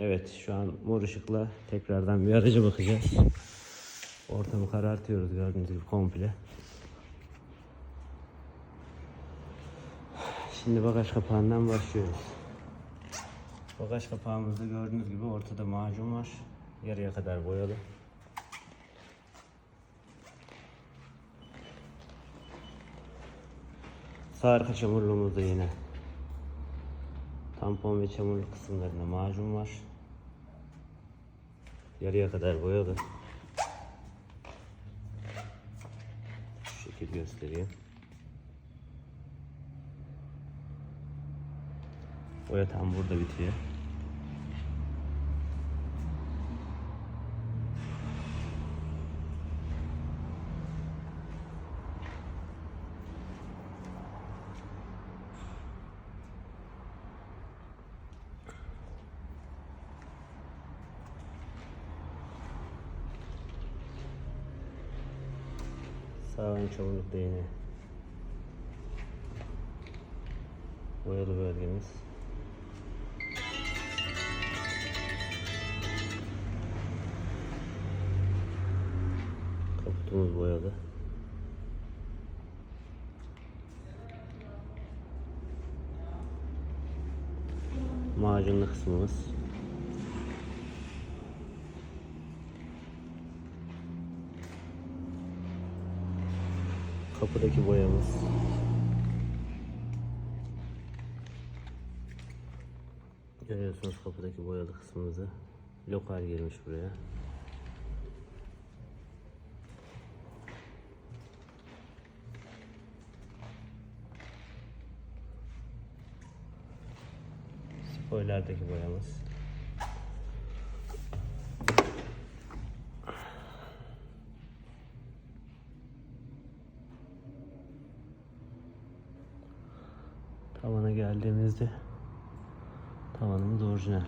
Evet şu an mor ışıkla tekrardan bir araca bakacağız. Ortamı karartıyoruz gördüğünüz gibi komple. Şimdi bagaj kapağından başlıyoruz. Bagaj kapağımızda gördüğünüz gibi ortada macun var. Yarıya kadar boyalı. Sağ arka çamurluğumuzda yine tampon ve çamurluk kısımlarında macun var. Yarıya kadar boyalı. Şu şekil göstereyim. Boya tam burada bitiyor. Sağ ön çamurlukta yine boyalı bölgemiz. Kaputumuz boyalı. Macunlu kısmımız. Kapıdaki boyamız. Görüyorsunuz kapıdaki boyalı kısmımızı. Lokal girmiş buraya. Spoilerdeki boyamız. Tavana geldiğimizde tavanımız orijinal.